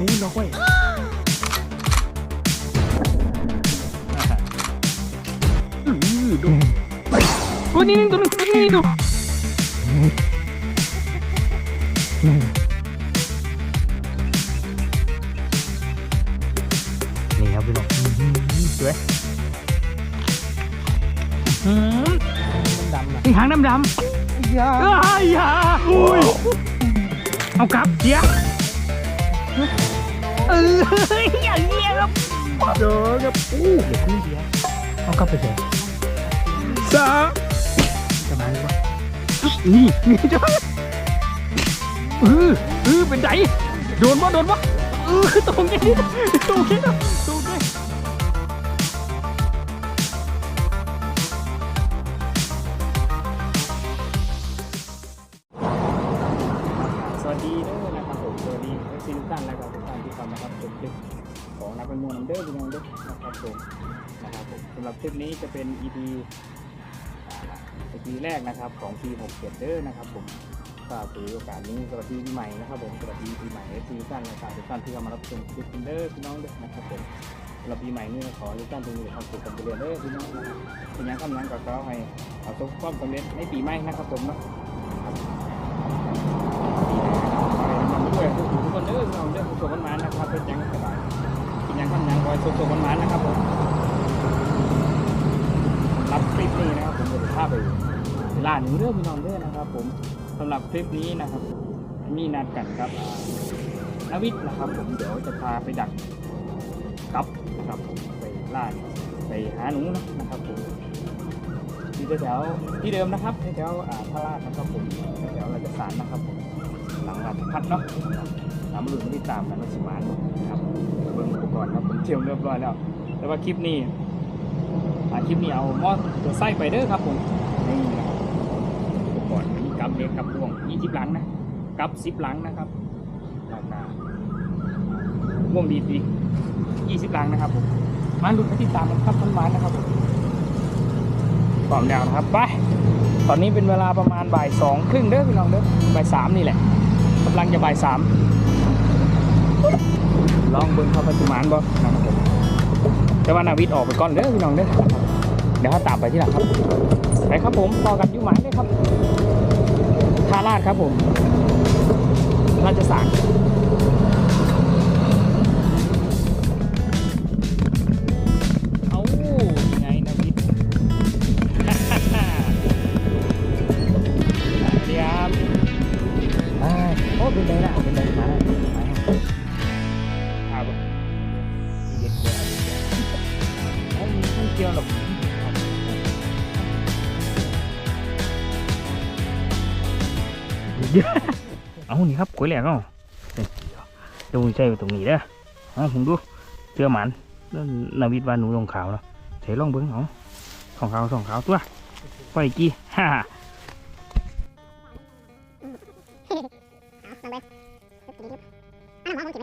หูน้อยอือดูตัวนี้ตัวนึงตัวนี้ดูนี่ครับพี่น้องสวยอืมดำนะนี่หางดำดำยาเอ้ยอย่าอุ้ยเอากลับเสีย เอออย่างเงี้ยครับเจอครับอู้เดี๋ยวขึ้นเสียเอากลับไปเถอะสามจะมาหรือเปล่านี่นี่จ้ะเออเออเป็นไงโดนวะโดนวะเออตรงนี้ตรงนี้นะ เด้อพี่น้องเด้อนะครับผมนะครับผมสำหรับคลิปนี้จะเป็น EP อ่า EP แรกนะครับของปี67เด้อนะครับผมก็ถือโอกาสนี้สวัสดีปีใหม่นะครับผมสวัสดีปีใหม่เอฟซีทุกท่นนะครับทุกท่านที่เข้ามารับชมคลิปเด้อพี่น้องเด้อนะครับผมสำหรับปีใหม่นี้ขอให้ทุกท่านจงมีแต่ความสุขความเจริญเด้อพี่น้องเป็นยังคำนั้นก็ขอให้เอาสุขความสำเร็จในปีใหม่นะครับผมเนาะ ยังข้ามยังคอยสุกสุกมันๆนะครับผมรับคลิปนี้นะครับผมจะพาไปเวลาหนึ่งเรื่องพี่น้องเด้อนะครับ ผมสำหรับคลิปนี้นะครับมีนัดกันครับนวิทย์นะครับ ผมเดี๋ยวจะพาไปดักกับนะครับผมไปล่าไปหาหนูนะครับผมที่แถวที่เดิมนะครับแถวๆอ่าพระราชนะครับผมแถวราชสารนะครับผมหลังราชพัฒน์เนาะ ตามรุ่นที่ตามกันว่าสิมานนะครับเบิ่งอุปกรณ์ครับผมเตรียมเรียบร้อยแล้ว แต่ว่าคลิปนี้คลิปนี้เอาหม้อตัวไส้ไปเด้อครับผมนี่นะครับอุปกรณ์มีกับเล็กกับพ่วง20หลังนะกับ10หลังนะครับราคาพ่วงดีดี20หลังนะครับผมมาลุ้นไปติตามกันครับมันมานะครับผมพร้อมแล้วนะครับไปตอนนี้เป็นเวลาประมาณบ่ายสองครึ่งเด้อพี่น้องเด้อบ่ายสามนี่แหละกำลังจะบ่ายสาม ลองเบิ้งเข้าปัจจุบันบ่นะครับผมแต่ว่านาวิทย์ออกไปก่อนเด้อพี่น้องเด้อเดี๋ยวเขาตามไปที่หลังครับไปครับผมต่อกันอยุ่หมายเลยครับทาราชครับผมราชสาร นี่ครับกล้วยแหลกเนาะดูใช่ตรงนี้เด้อเอาผมดูเจอหมันนั่นนาวิทย์วานหนูลงขาวเนาะใส่ลองเบิ้งเอาสองขาวสองขาวตัวไปกี่ฮ่านั่งไปอันนั้นหมอผมกิ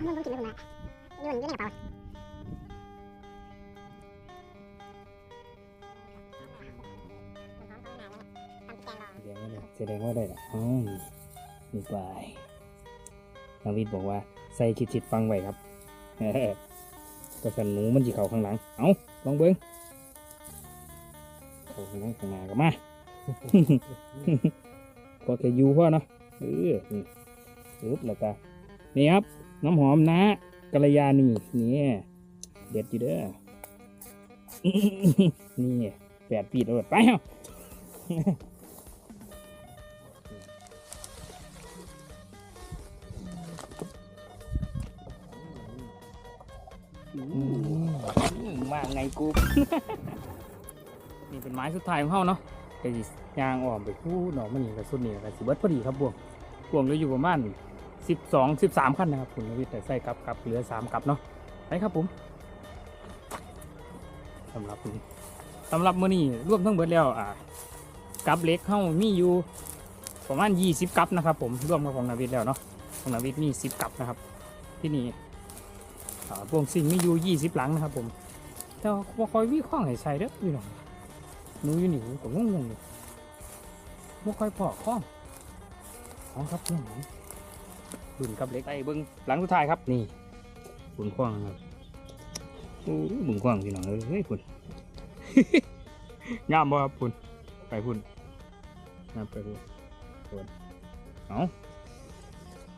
นไม่ใช่เหรออันนั้นผมกินไม่ผมมยู่อยู่ในกระเป๋า แสดงว่าได้แสดงว่าได้ละอ๋อนี่ไปนาวิทย์บอกว่าใส่ชิดๆฟังไว้ครับก็สันหนูมันจีเขาข้างหลัง เอาลองเบิ้งเขาข้างหลังข้างหน้าก็มาพอแค่ยูพ่อเนาะเออนี่ปึ๊บแล้วก็นี่ครับ น้ำหอมนะกัลยาณีนี่เด็ดอยู่เด้อนี่แปดปีดแล้วไปเอ้า มาไงกู นี่เป็นไม้สุดท้ายของเขาเนาะแต่สิยางอ่อมไปคู่หนอมันนี่กับสุดนี่กับสิเบิดพอดีครับบวงบวงเหลืออยู่ประมาณสิบสองสิบสามขั้นนะครับคุณวิทย์แต่ใส่กับกับเหลือสามกับเนาะไปครับผมสำหรับนี้สำหรับมื้อนี้รวมทั้งเบิดแล้วอ่ากับเล็กเข้ามีอยู่ประมาณยี่สิบกับนะครับผมรวมกับของนาวิทย์แล้วเนาะของนาวิทย์มีสิบกับนะครับ ที่นี่ พวงสิ่งมีอยู่ยี่สิบหลังนะครับผมแต่ว่าคอยวิข้องให้ใส่เด้อพี่น้องหนูอยู่นี่ก็งงๆอยู่บ่ค่อยพอข้องอ๋อครับพี่น้องรุ่นกับเล็กไอ้เบิ้งหลังสุดท้ายครับนี่บุญคว้างครับโอ้ยบุญคว้างพี่น้องเอ้ยเฮ้ยคุณงามบ่ครับคุณไปคุณงามไปคุณคุณเอา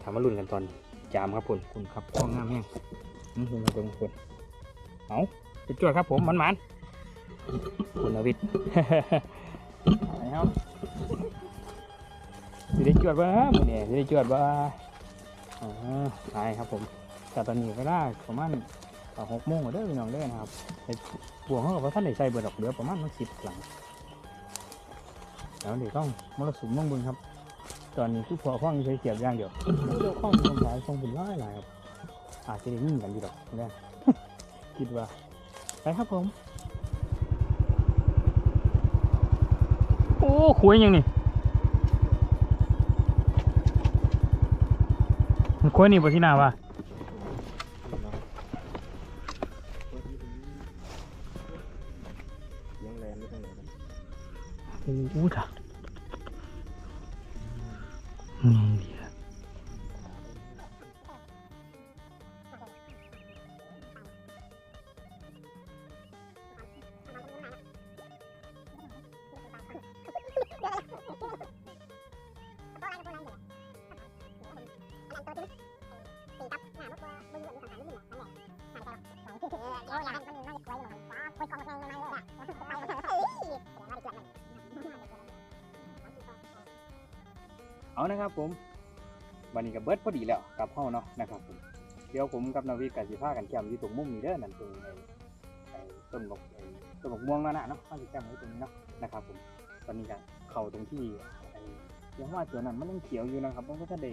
ถามมารุ่นกันตอนจามครับคุณคุณครับคว้างงามแห้ง อืมคุณครับคุณเอาไปจวดครับผมมันมันๆคุณนวิทย์ไปครับสิได้จวดบ่มื้อนี้สิได้จวดบ่อ๋อไปครับผมแต่ตอนนี้ก็ได้ประมาณหกโมงเด้อพี่น้องเด้อนะครับไอ้พวงเขาก็บ่ทันได้ใส่เบิดดอกเหลือประมาณมันสิบหลังแล้วเดี๋ยวต้องมรสุมเมืองเบึงครับ ตอนนี้คือพอฟังใช้เสียบอย่างเดียวเดี๋ยวข้องลงสายส่งเป็นร้อยหลายครับ อาจจะได้ยินกันอยู่ดอกแน่คิดว่า ไปครับผม โอ้คุยยังนี่มันคุยนี่ปะที่นาวะยังแรง นะครับผมวันนี้ก็เบิร์ดพอดีแล้วกลับห้องเนาะนะครับผมเดี๋ยวผมกับนาวิกับสิพากันแคมอยู่ตรงมุมนี้เด้อนั่นตรงไอ้ต้นบกไอ้ต้นบกม่วงนั่นน่ะเนาะข้าสิแคมป์ไว้ตรงนี้เนาะนะครับผมตอนนี้ก็เข้าตรงที่ไอ้ยังว่าตัวนั้นมันยังเขียวอยู่นะครับมันก็จะได้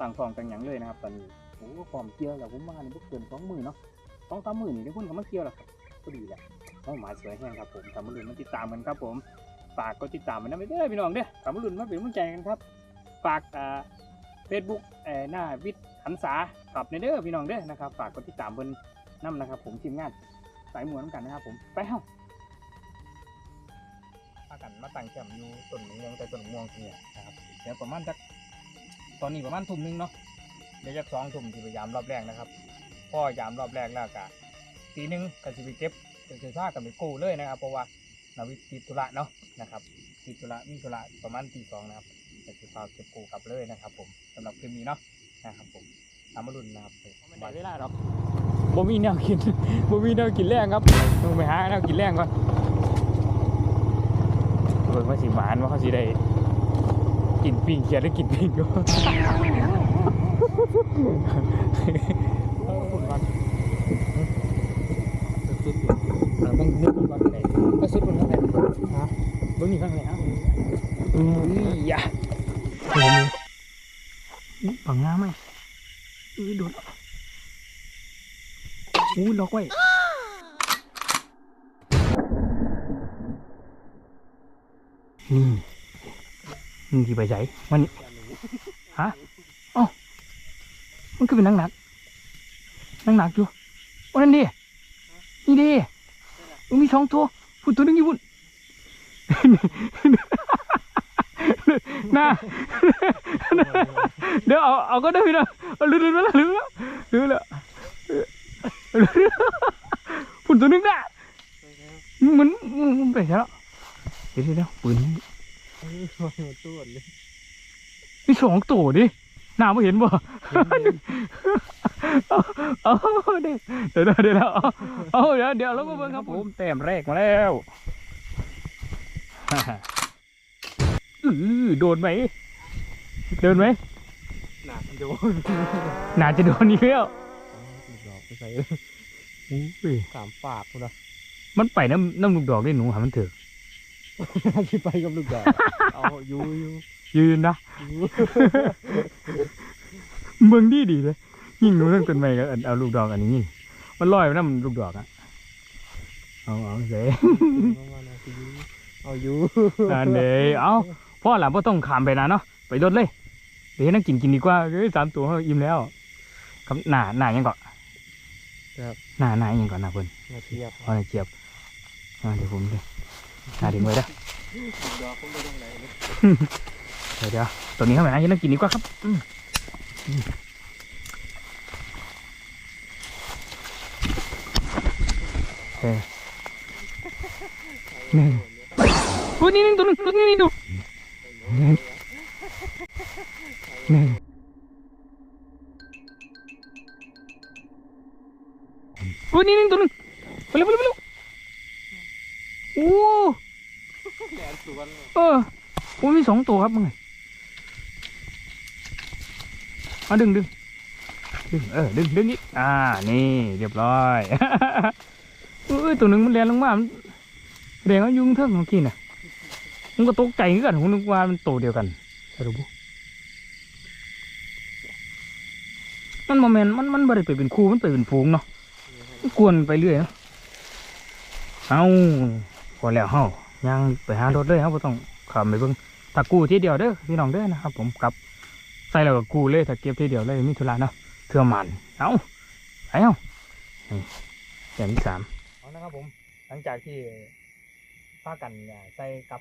ต่างฟองต่างหยังเลยนะครับ ตอนนี้โอ้ฟอร์มเกี่ยวแล้วผมว่านี่พวกเกินสองหมื่นเนาะสองสามหมื่นนี่ทุกคนก็มาเกี่ยวแล้วครับพอดีแหละห้องหมายสวยแห้งครับผมทำมาลุ้นมาติดตามกันครับผมฝากกดติดตามมันนะไม่ได้อพี่น้องเด้อทำมาลุ้นมาเป็นกำลังใจกันครับ ฝากเฟซบุ๊กหน้าวิทย์หันษาขับในเด้อพี่น้องเด้อนะครับ ฝากกดติดตามเพิ่นนํนะครับ ผมทีมงานสายหมวนกันนะครับผมไปเฮ้าพากันมาตั้งแคมป์อยู่ต้นม่วงแต่ต้นม่วงเนี่ยนะครับเดี๋ยวประมาณจักตอนนี้ประมาณทุ่มนึงเนาะเดี๋ยวจักสองทุ่มที่พยายามรอบแรกนะครับพ่อยามรอบแรกแล้วกะตีหนึ่งก็สิไปเก็บเป็นเสื้อผ้ากับไปกู้เลยนะครับ เพราะว่านาวิติดธุระเนาะนะครับติดธุระมีธุระประมาณตีสองนะครับ จะคือฝากเก็บกูกลับเลยนะครับ ผมสำหรับคลิปนี้เนาะนะครับผมตามมารุ่นนะครับผมบ่ายเวลาหรอกบ่มีแนวกินบ่มีแนวกินแรงครับต้องไปหาแนวกินแรงก่อนเบิ่งว่าสิหวานว่าเขาสิได้กินปิ้งเขียดได้กินปิ้งก็เอาคุณก่อนสุดๆเราต้องนึกก่อนไหนก็สุดคนข้างในฮะเบิ่งนี่ข้างในฮะอืออย่า โอ้โหอุ๊ยปังงาไหมอุ้ยโดนอู้ล็อกไว้นี่มึงที่ไปใส่มันนี่ฮะอ้ามันก็เป็นหนักหนักหนักหนักอยู่วันนั้นดินี่ดิมันมีสองตัวพูดตัวนึงอยู่พุ่น น่าเดี๋ยวเอาเอาก็ได้พี่นะเอาลืมลืมแล้วลืมแล้วลืมแล้วฝุ่นตัวนึงน่ะมันมันไปแล้วเดี๋ยวเดี๋ยวเดี๋ยวปืนนี่ตัวเลยนี่สองตัวดิหน้าไม่เห็นบ่เอาเดี๋ยวเดี๋ยวเดี๋ยวเอาเอาเดี๋ยวเดี๋ยวเราก็เบิ่งครับผมแต้มแรกมาแล้ว อือโดนไหมโดนไหมหนักโดนน่าจะโดนอีกแล้วดอกไปใส่อุ้ยสามปากกูนะมันไปน้ำน้ำลูกดอกได้หนูหามันเถอะที่ไปกับลูกดอกเอาอยู่อยู่ยืนนะอยู่เมืองดีดีเลยยิงหนูตั้งต้นไม้ก็เอาเอาลูกดอกอันนี้ยิงมันลอยไปน้ำลูกดอกอะเอาเอาเสยประมาณนั้นอยู่เอาอยู่อันเดยเอา พ่อหลานพ่ต้องขามไปนะเนาะไปรถเลยเดี๋ยวให้นั่งกินกินดีกว่าเอ้ยสามตัวเขาอิ่มแล้วครับหน้าหน้ายังก่อนครับหน้าหน้ายังก่อนหน้าเพิ่นมาเทียบเอาหน้าเจียบเอาเดี๋ยวผมเลยหน้าดึงไว้เด้อดอกผมไปตรงไหนเลยเดี๋ยวเดี๋ยวตัวนี้เข้าไปนะยังนั่งกินดีกว่าครับอืมเออหนึ่งอุ้ยนี่นี่ตัวหนึงตัวนี้นี่ดูห นึ่งหนึ่งอุ้ยนี่นี่ตัวหนึงไปเร็วไปเร็วไปเร็วโอ้แดนสวนเออโอ้มีสองตัวครับมึงเอาดึงดึงดึงเออดึงดึงอีกอ่านี่เรียบร้อยเอ้ยตัวหนึ่งมันแรงลงมามันแรงเอายุงเทิงของกินน่ะ มันก็ตกใจเหมือนกันผมนึกว่ามันโตวเดียวกันสรุปบ่มันโมเมนมันมันบ่ได้ไปเป็นคู่มันไปเป็นฝูงเนาะกวนไปเรื่อยเนาะเอาพอแล้วเฮายังไปหารถเลยครับบ่ต้องขับไปเบิ่งถ้ากู้ทีเดียวเด้อพี่น้องเด้อนะครับ ผมกลับใส่แล้วก็กู้เลยถ้าเก็บทีเดียวเลยมีธุระเนาะเทื่อมันเอาไปเอาอย่างที่สามเอานะครับผม หลังจากที่พากันใส่กับ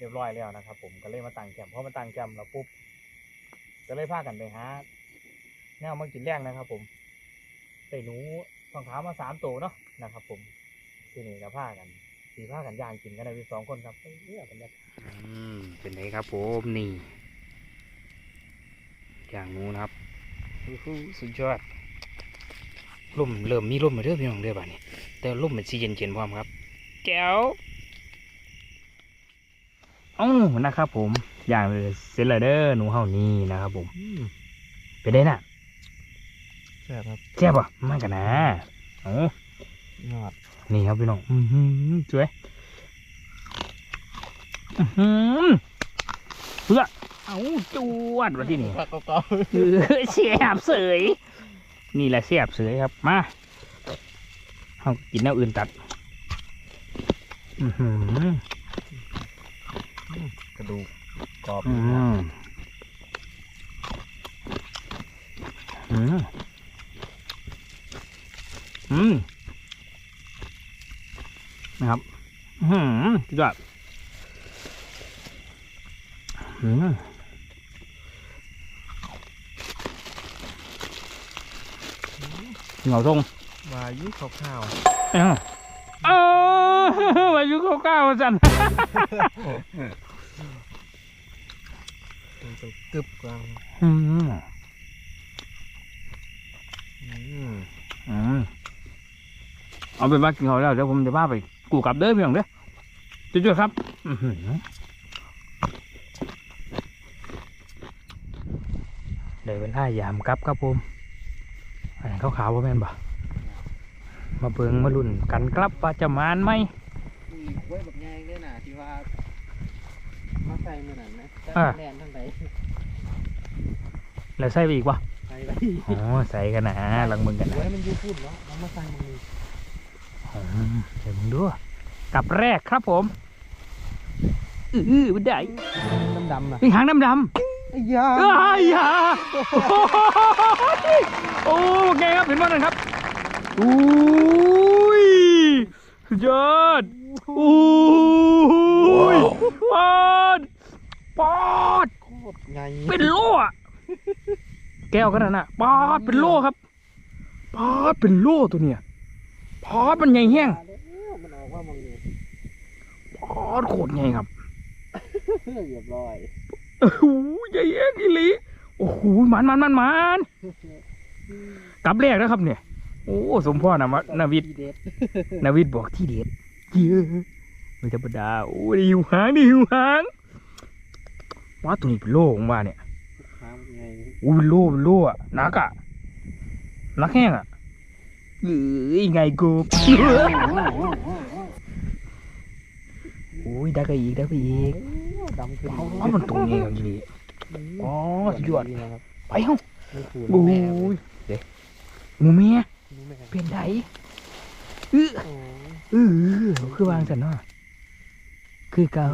เรียบร้อยแล้วนะครับ ผมก็เลยมาตั้งแคมป์เพราะมาตั้งแคมป์แล้วปุ๊บก็เลยพากันไปหาแนวมากินแรงนะครับ ผมใส่หนูทองขามาสามตัวเนาะนะครับ ผมที่นี่ก็พากันสีพากันย่างกินกันได้เป็นสองคนครับเอ้ยบรรยากาศอืมเป็นไงครับ ผมนี่ย่างหนูนะครับสุดยอดล่มเริ่มมีล่มมาเรื่อยพี่น้องเรื่อยบ้านี้แต่ล่มมันสีเย็นๆพร้อมครับแก้ว อ้านะครับ ผมอย่างเลยเซนเลเดอร์หนูเฮานี่นะครับผมไปได้น่ะแซ่บครับแซ่บป่ะมากกันนะโอ้ยอดนี่ครับพี่น้องอือหือสวยอือหือเพื่อเอาจวดมาที่นี่ผักกรอบเออเสียบเสยนี่แหละเสียบเสยครับมาเอากินแนวอื่นตัด อือหือกระดูก กรอบอืมอืมอืมนะครับอืมสุดยอดอืมเหงาทรงวายุข้าวเอ้าเอ้าวายุเข้าเก้าวจันๆมัน จะกึบกลางอืมอืมอืมเอาเป็นว่ากินเขาวแล้วเดี๋ยวผมจะพาไปกูกลับเด้อพี่น้องเด้อจุดๆครับอื้อหือเดี๋ยวเป็นท่ายามกลับครับผมอันนั้นขาวๆว่าแม่นบ่มาเบิงมาลุ่นกันกลับว่าจะมานไหมมีกล้วยแบบแยงเนี่ยนะที่ว่า มาใส่มือนั่นนะอ่า แลนทั้งใดแล้วใส่ไปอีกวะใส่ไปอ๋อใส่กันนะลังมึงกันกนะล้วยมันอยูพูดเนาะมันมาใส่มืออืมเดี๋ยวมึงดูกลับแรกครับผมอือมันได้ดำๆนะมีหางดำๆไอ้ยาอ้ายยาโอ้โอเคครับเห็นว่านั่นครับอุ้ยสุดยอด อุ้ยปอดปอดโคตรใหญ่เป็นโล่อะแก้วกันน่ะปอดเป็นโล่ครับปอดเป็นโล่ตัวเนี้ยปอดมันใหญ่แห้งมันออกว่ามึงนี่ปอดโคตรใหญ่ครับเรียบร้อยโอ้โหใหญ่แห้งอีหลีโอ้โหมันมันมันมันกลับแรกนะครับเนี่ยโอ้สมพ่อนะมะนาวิททีเด็ดนาวิทบอกที่เด็ดเยอะ ไม่ธรรมดาโอ้ยหิวหางดิหิวหางว่าตัวนี้เป็นโล่ของว่าเนี่ยหางใหญ่โอ้ยเป็นโล่เป็นโล่อะหนักอะหนักแห้งอะเอ้ยไงกูโอ้ยได้ก็อีกได้ก็อีกดำขึ้นอ๋อมันตรงนี้อย่างนี้อ๋อสุดยอดนะครับไปเฮ้าไม่คูณโอ้แม่ยเด็กหมูเมียรู้ไหมเป็นไดเอื้อโอ้ เออคือวางสันเนาะคือเก่า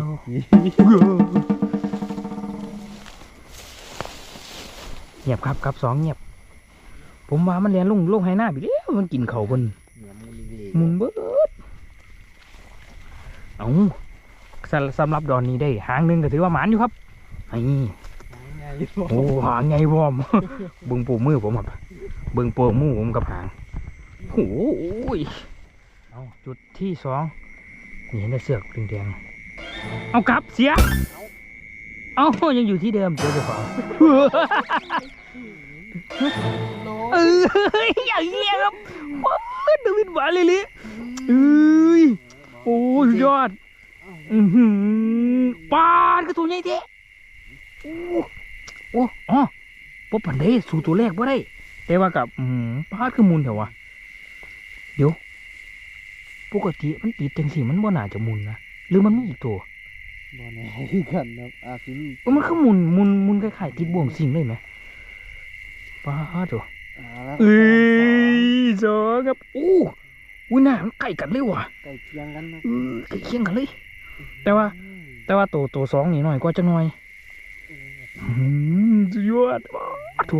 เงียบครับครับสองเงียบ ผมว่ามันเรียนลงลงให้หน้าไปแล้วมันกินเขาวบนมุนเบิดเอาสำหรับดอนนี้ได้ หางหนึ่งก็ถือว่าหมานอยู่ครับนี่หางโอ้หางไงวอมเบิ่งโปมือผมครับเบิ่งโปมือผมกับหางโอ้ย เอาจุดที่สองนี่เห็นแต่เสือกแดงๆเอากลับเสีย เอายังอยู่ที่เดิมเจอเจ้าของเอ้ยอย่างเงี้ยครับว้าวดวิดหวานเลยลิเอ้ยโอ้ยสุดยอดอือหือปาดกระตัวใหญ่เท่โอ้โอ้อ๋อป๊บปันได้สู่ตัวแรกบ่ได้ แต่ว่ากับอืมปาดคือมุนเถอะวะเดี๋ยว ปกติมันติดจังสิมันบ่น่าจะมุนนะหรือมันมีอีกตัวบ่แน่กันครับอาจสิมีเออมันคือมุนมุนมุนคล้ายๆติดบ่วงสิงเลยไหมปาดตัวอ่าแล้วเอ้ยจอครับอู้อุ้ยหน้ามันใกล้กันเลยว่ะใกล้เคียงกันนะเออใกล้เคียงกันเลย แต่ว่าแต่ว่าตัวตัวสองนี่หน่อยกว่าจะหน่อยอืมสุดยอดว้าวถู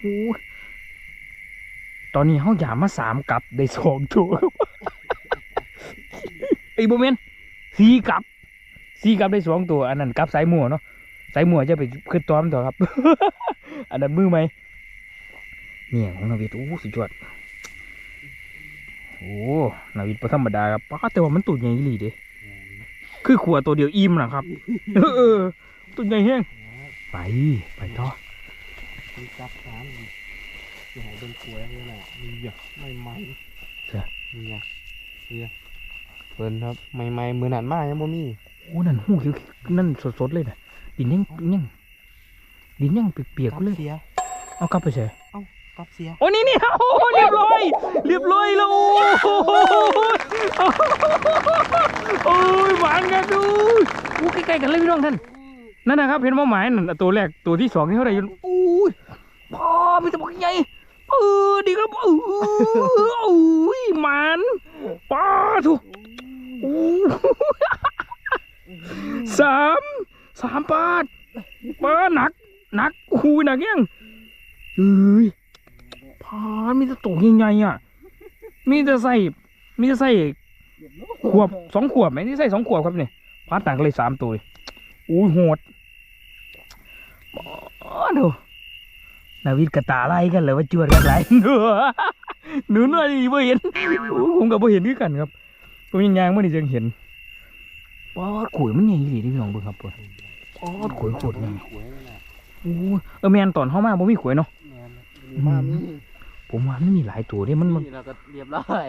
โอ้ย ตอนนี้เขาหยามมาสามกับได้สองตัวไอ้โบเมนสี่กับสี่กับได้สองตัวอันนั้นกับสายมัวเนาะสายมัวจะไปขึ้นตอมต่อครับ อันนั้นมือไหมเนี่ยของนาวิทย์โอ้สุดยอดโอ้นาวิทย์ประธรรมดาครับป้าแต่ว่ามันตัวใหญ่อีหลีเด้คือขวดตัวเดียวอิ่มนะครับเออตัวใหญ่แห้งไปไปต่อ มีจับสามจะให้เป็นกล้วยเลยแหละมีหยอกไม่ไหมมีอะมีอะเพิ่นครับใหม่ๆมือนันมายังบ่มีโอ้นั่นหูคิวนั่นสดๆเลยนะดินยังยังดินยังเปียกๆเลยเสียเอากลับไปเฉยกับเสียโอ้นี่นี่โอ้เรียบร้อยเรียบร้อยแล้วโอ้โอ้ยหวานกันดูโอ้ใกล้ๆกันเลยพี่น้องท่านนั่นนะครับเห็นว่าหมายนั่นตัวแรกตัวที่สองนี่เท่าไหร่อยู่โอ้ยพ่อมีแตะบอกใหญ่ เออดีครับเออโอ้ยมันป้าถูกสามสามปาดป้าหนักหนักโอ้ยหนักยังเอ้ยพามีแต่ตัวใหญ่ๆอะ มีแต่ใส่ มีแต่ใส่ขวบสองขวบไหมนี่ใส่สองขวบครับเนี่ยพาต่างกันเลยสามตัวอุ้ยโหดอ๋อดู นาวิดกระตาไล่กันเลยว่าจวดกันไรหนูน้อยนี่ไม่เห็นโอ้ผมกับไม่เห็นด้วยกันครับผมยังยางไม่ได้จังเห็นป๊อดขุยมันใหญ่ดีที่พี่น้องเบิ่งครับป๊อดขุยโคตรใหญ่กล้วยเลยแหละโอ้ยเออแมนตอนเข้ามาบ่มีขุยเนาะแม่นมีมามีผมว่ามันมีหลายตัวเด้มันมันนี่เราก็เรียบร้อย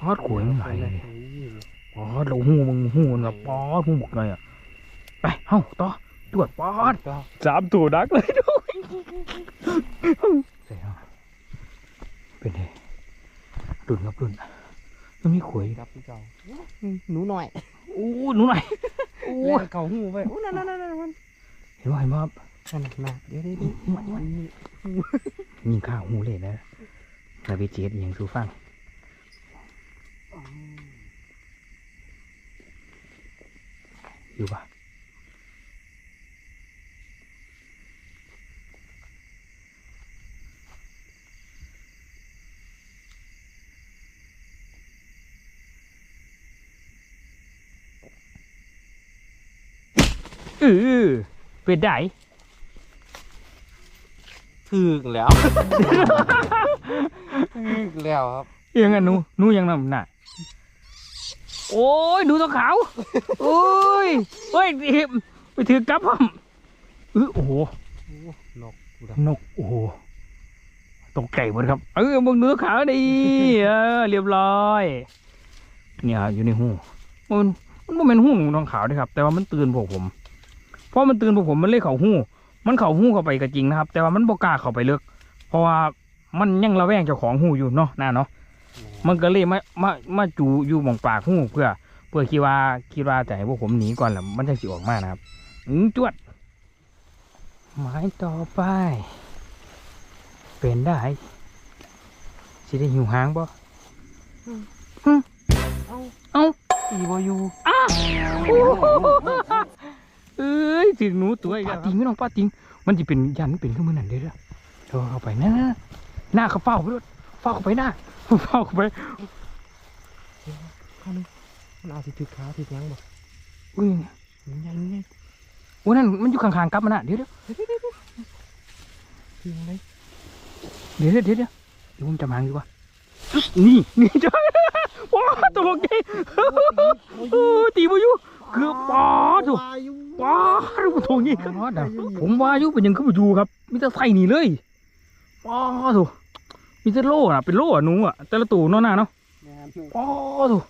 ปอดขวยมันไหลเลยโอ้ยปอดเราหูมึงหูมันแบบปอดหูหมกเลยอะไปเฮ้าต่อ ตรวจปอดก็สามตัวดักเลยด้วยใส่เข้ามาเป็นไงดุนครับดุนมันมีขวยกับพี่เก่าหนูหน่อยโอ้หนูหน่อยโอ้โอ้ยเก่าหูไปโอ้นั่นนั่นนั่นนั่นเห็นว่าเห็นว่านั่นน่ะเดี๋ยวเดี๋ยวเดี๋ยวมันมันยิงข้าวหูเลยนะนาวิเจตอหย่างสูฟังอยู่ปะ ออเป็นได้ถึกแล้วถึกแล้วครับยังไงหนูหนูยังนำน่ะโอ้ยดูตัวขาวโอ้ยเฮ้ยไปถือกลับพ่อมเออโอ้โหโอ้นกกูดนกโอ้โหตกใจหมดครับ เออมึงดูตัวขาวดีเออเรียบร้อยเนี่ยอยู่ในหูมันมันบ่เป็นหูของน้องขาวด้วยครับ แต่ว่ามันตื่นพวกผม เพราะมันตื่นพวกผมมันเลยเข่าหูมันเข่าหูเข้าไปก็จริงนะครับ แต่ว่ามันบ่กล้าเข้าไปเลือกเพราะว่ามันยังระแวงเจ้าของหูอยู่เนาะน่าเนาะำมันก็เลยมามามาจูอยู่หมองปากหูเพื่อ เพื่อคิดว่าคิดว่าจะให้พวกผมหนีก่อนแหละมันจะสิออกมานะครับอืมจวดหมายต่อไป เป็นได้สิได้หิวหางบ่เอ้าเอ้าอีบอยู่อ้า เอ้ยถึงหนูตัวอีกแล้วป้าติงไม่ต้องป้าติง มันจะเป็นยันเป็นขึ้นมือนั่นเด้อเด้อเธอเข้าไปนะหน้าเขาเฝ้าไปด้วยเฝ้าเข้าไปหน้าเฝ้าเข้าไปข้านึงมันอาจจะถึกขาถึกหยังบ่อุ้ยมันใหญ่มันใหญ่โอ้นั่นมันอยู่ข้างๆกลับมันน่ะเดี๋ยวเดี๋ยวทิ้งเลยเดี๋ยวเดี๋ยวเดี๋ยวเดี๋ยวเดี๋ยวผมจะมาดีกว่านี่นี่จ้าว้าตัวเก่งโอ้ตีบ่อยู่เกือบปอดอยู่ ปอดอยู่ตัวนี้ปอดอะผมว่าอยู่เป็นหยังคือบ่อยู่ครับมีแต่ใส่นี่เลยปอดอยู่มีแต่โล่อะเป็นโล่อะหนูอะแต่ละตัวเนาะน่ะเนาะแม่นปอดอยู่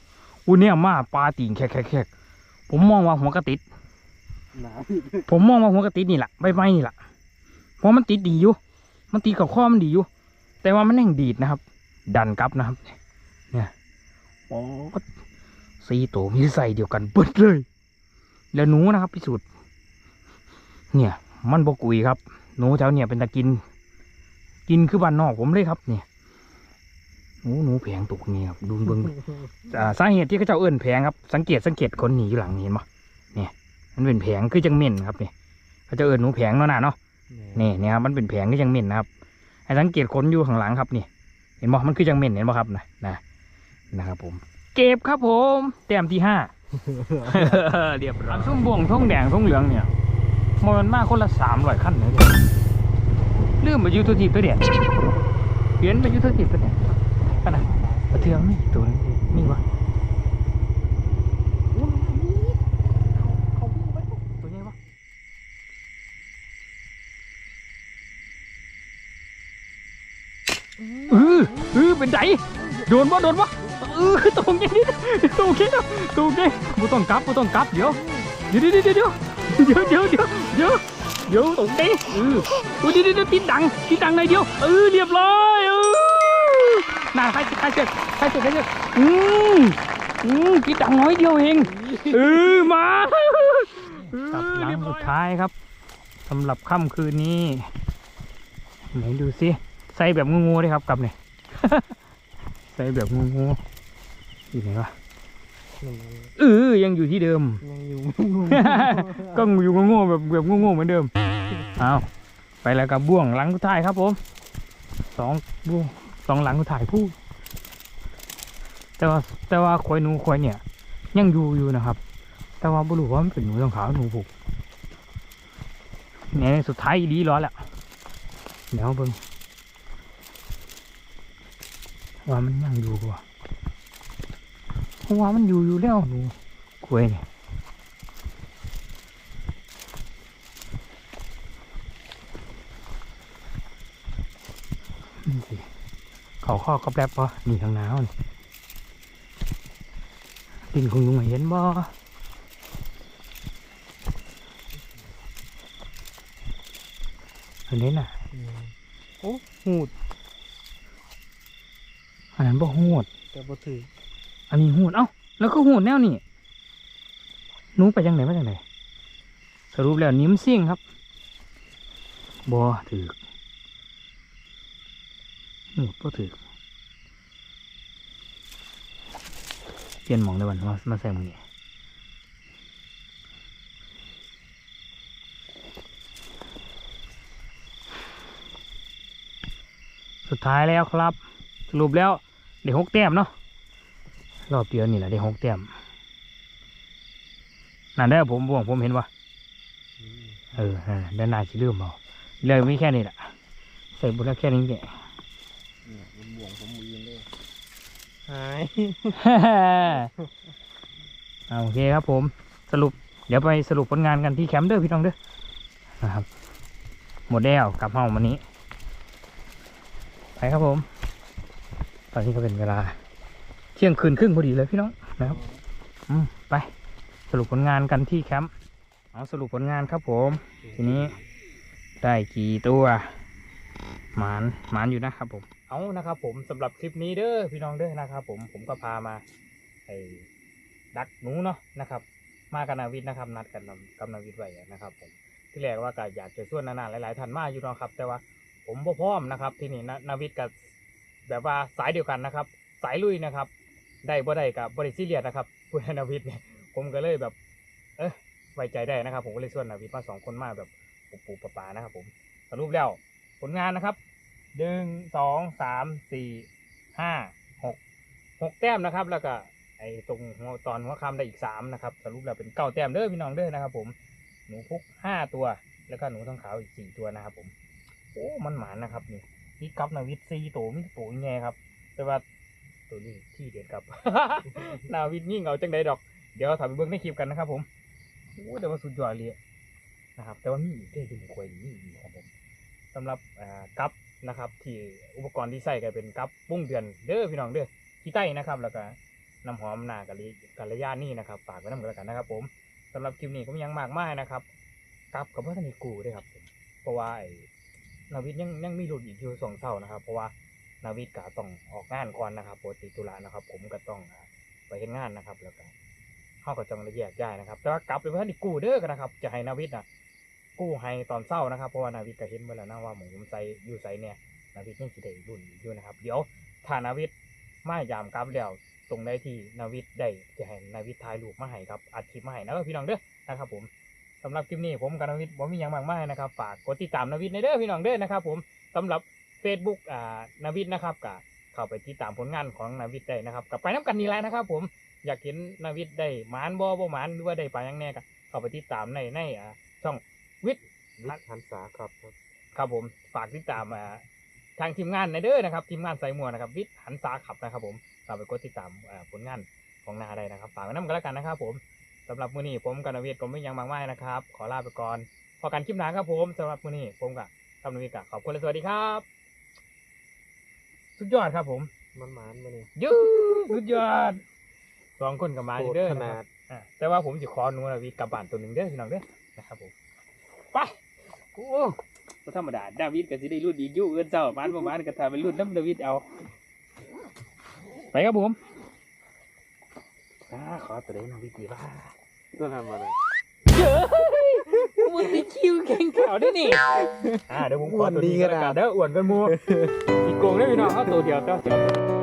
อู้เนี่ยมาปลาตีนแขกแขกๆผมมองว่าหัวกระติดหนาผมมองว่าหัวกระติดนี่แหละใบไม้นี่แหละเพราะมันติดดีอยู่ มันตีกับข้อมันดีอยู่ แต่ว่ามันแห่งดีดนะครับ ดันกลับนะครับ เนี่ยโอ้สี่ตัวมีใส่เดียวกันเปิดเลย แล้วหนูนะครับพิสูจน์เนี่ย มันบกุยครับ หนูแถวเนี่ยเป็นตะกิน กินคือบ้านนอกผมเลยครับ เนี่ยหนูหนูแผงตกนี่ครับดูเบิ้งอ่าสาเหตุที่เขาเจ้าเอื้นแผงครับสังเกตสังเกตคนหนีอยู่หลังนี่เห็นปะเนี่ย มันเป็นแผงคือจังเม่นครับเนี่ยเขาเจะเอื้นหนูแผงเนาะน่ะเนาะนี่เนี่ยครับมันเป็นแผงคือจังเม่นนะครับให้สังเกตขนอยู่ข้างหลังครับนี่เห็นบ่มันคือจังเม่นเห็นบ่ครับนะนะนะครับผม เก็บครับผม แต้มที่ห้าเรียบร้อยทุ่งบวงทุ่งแดงทุ่งเหลืองเนี่ยมันมากคนละสามร้อยขั้นเลยเดี๋ยวลืมไปยูทูทีตัวเดียเปลี่ยนไปยูทูทีตัวเดียกันนะปลาเทืองนี่ตัวนี้นี่วะตัวนี้วะเออเออเป็นไดโดนบ่โดนบ่ เออตรงนี้นี่ตรงนี้ตรงนี้บ่ต้องกลับบ่ต้องกลับเดี๋ยวเดี๋ยวเดี๋ยวเดี๋ยวเดี๋ยวเดี๋ยวเดี๋ยวเดี๋ยวเดี๋ยวตรงนี้เออโอ้ยเดี๋ยวเดี๋ยวเดี๋ยวติดดังติดดังในอยเดียวเออเรียบร้อยเออน่าใครใครเสร็จใครเสร็จใครเสร็จอืมอืมติดดังน้อยเดียวเองเออมากับหลังสุดท้ายครับสำหรับค่ำคืนนี้ไหนดูสิใส่แบบงูๆเลยครับกับเนี่ยใส่แบบงูๆ อยู่ไหนวะเออยังอยู่ที่เดิม ยังอยู่ก็อยู่โง่ๆแบบแบบโง่ๆเหมือนเดิมเอาไปแล้วกับบ่วงหลังสุดท้ายครับผมสองบ่วงสองหลังสุดท้ายพูดแต่ว่าแต่ว่าควายหนูควายเนี่ย ยังอยู่อยู่นะครับ แต่ว่าบุรุษว่ามันเป็นหนูต้องขาวหนูผูกเนี่ยสุดท้ายอีดีร้อนแล้วเดี๋ยวเบิ่งว่ามันยังอยู่กว่า เพราะว่ามันอยู่อยู่แล้วหนูควายเนี่ยนี่สิเขาข้อกับแรบปะนี่ทางน้ำนี่ดินคงลุงเห็นบ่อันนี้น่ะโอ้หูดอันนั้นบ่หูดแต่บ่ถือ อันนี้หูดเอ้าแล้วก็หูดแนวนี่หนูไปจังไหนมาจังไหนสรุปแล้วนิ้มเสี่ยงครับบ่ถือหูดบ่ถือเปลี่ยนหมองได้วันมามาใส่มองนี้สุดท้ายแล้วครับ สรุปแล้วได้หกแต้มเนาะ รอบเดียวนี่แหละได้หกแต้มนั่นได้อผมบ่วงผมเห็นว่าเออนั่นน่ะด้านหน้าสิลืมเอาเลยไม่แค่นี้แหละใส่บุญแล้วแค่นี้เนี่ยเนี่ยมันบ่วงผมมือเลยหายเอาโอเคครับผมสรุป เดี๋ยวไปสรุปผลงานกันที่แคมป์เด้อพี่น้องเด้อนะครับ หมดแล้วกลับห้องวันนี้ ไปครับผม ตอนนี้ก็เป็นเวลา เที่ยงคืนครึ่งพอดีเลยพี่น้องนะครับอืมไปสรุปผลงานกันที่แคมป์เอาสรุปผลงานครับผม ทีนี้ได้กี่ตัวหมานหมานอยู่นะครับผม เอานะครับผมสำหรับคลิปนี้เด้อพี่น้องเด้อนะครับผมผมก็พามาไอ้ดักหนูเนาะนะครับ มากันนาวิทย์นะครับ นัดกันนำกับนาวิทย์ไว้นะครับผมที่แรกว่าก็อยากจะชวนนานๆหลายๆท่านมาอยู่เนาะครับ แต่ว่าผมพร้อมนะครับ ที่นี่นานาวิทย์กับแบบว่าสายเดียวกันนะครับ สายลุยนะครับ ได้บ่ได้กับบริซีเรียสนะครับพูดให้นาวิทย์เนี่ยผมก็เลยแบบ เออไว้ใจได้นะครับ ผมก็เลยชวนนาวิทย์มาสองคนมาแบบปูปูปลาปลานะครับ ผมสรุปแล้วผลงานนะครับหนึ่งสองสามสี่ห้าหกหกแต้มนะครับ แล้วก็ไอ้ตรงตอนหัวคำได้อีกสามนะครับสรุปแล้วเป็นเก้าแต้มเด้อพี่น้องเด้อนะครับ ผมหนูพุกห้าตัวแล้วก็หนูทองขาวอีกสี่ตัวนะครับ ผมโอ้มันหมานนะครับนี่นี่กับนาวิทซีโตวมีโตวยังไงครับ แต่ว่า ตัวนี้ที่เด็ดครับ นาวิทยิ่งเอาจังใดดอก เดี๋ยวถามไปเบิ้องในคลิปกันนะครับผมโอ้แต่ว่าสุดยอดเลยนะครับ แต่ว่ามีอีกได้ดูควยนี่อีกครับผมสำหรับกับนะครับ ที่อุปกรณ์ที่ใส่ก็เป็นกับปุ้งเดือนเด้อพี่น้องเด้อที่ใต้นะครับ แล้วก็น้ำหอมหนากะลิกะระยานี่นะครับฝากไว้น้ำกันแล้วกันนะครับ ผมสำหรับคลิปนี้ก็มียังมากมายนะครับกับกับว่าท่านมีกูด้วยครับเพราะว่าไอ้นาวิทยังยังมีรุ่นอีกอยู่สองเท่านะครับ เพราะว่า นาวิทก็ต้องออกงานก่อนนะครับปกติตุลานะครับ ผมก็ต้องไปเห็นงานนะครับ แล้วก็เข้าก็ต้องละแยกย้ายนะครับ แต่ว่ากลับไปว่าท่านมีกูเด้อกันนะครับ จะให้นาวิทนะกู้ให้ตอนเศร้านะครับ เพราะว่านาวิทก็เห็นไปแล้วนะว่าหมผมใส่อยู่ใส่เนี่ยนาวิทยังสิได้รุ่นอยู่นะครับ เดี๋ยวถ้านาวิทมายามกลับแล้วตรงได้ที่นาวิทได้จะให้นาวิทถ่ายรูปมาให้ครับอัดคลิปมาให้นะครับพี่น้องเด้อนะครับ ผมสำหรับคลิปนี้ผมกับนาวิทผมมีอย่างมากมายนะครับ ฝากกดติดตามนาวิทในเด้อพี่น้องเด้อนะครับ ผมสำหรับ Facebook อ่านาวิทนะครับก็เข้าไปติดตามผลงานของนาวิทได้นะครับกับไปน้ำกันนี่แหละนะครับ ผมอยากเห็นนาวิทได้หมานบ่บ่หมานหรือว่าได้ปลาย่างแน่ก็เข้าไปติดตามในในอ่าช่องวิทย์วิทย์หันษาครับครับครับผมฝากติดตามอ่าทางทีมงานในเด้อนะครับทีมงานใส่หมวนะครับวิทย์หันษาขับนะครับ ผมเข้าไปกดติดตามอ่าผลงานของนาได้นะครับฝากไว้น้ำกันแล้วกันนะครับ ผมสำหรับมื้อนี้ผมกับนวิทย์ก็ไม่ยังมากมายนะครับ ขอลาไปก่อนพอกันคลิปหน้าครับผมสำหรับมื้อนี้ผมกับกับนวิก็ขอบคุณและสวัสดีครับ สุดยอดครับผมมันหมานมาเนี่ยยูสุดยอดสองคนกับมาอีกเด้อขนะนาครัดบอะแต่ว่าผมจะขอหนูนวิทย์กลับบ้านตัวหนึ่งเด้อพี่น้องเด้อนะครับผมไปโอ้ก็ธรรมดาดาวิดก็สิได้รุ่นอีกอยู่เอื้อนเจ้าบ้านประมาณก็ทำเป็นรุ่นน้ำดาวิดเอา ไปครับผมอ่าขอตัวเด้นาวิทย์ดีบ้าตัวทำมาเลยเยอะมันติคิวแข่งข่าวด้วยนี่อ่าเดี๋ยวผมขอตัวนี้กันแล้วกันเด้ออ้วนกันหมูอีก โกงได้อพี่น้องเอาตัวเดียวเด้อ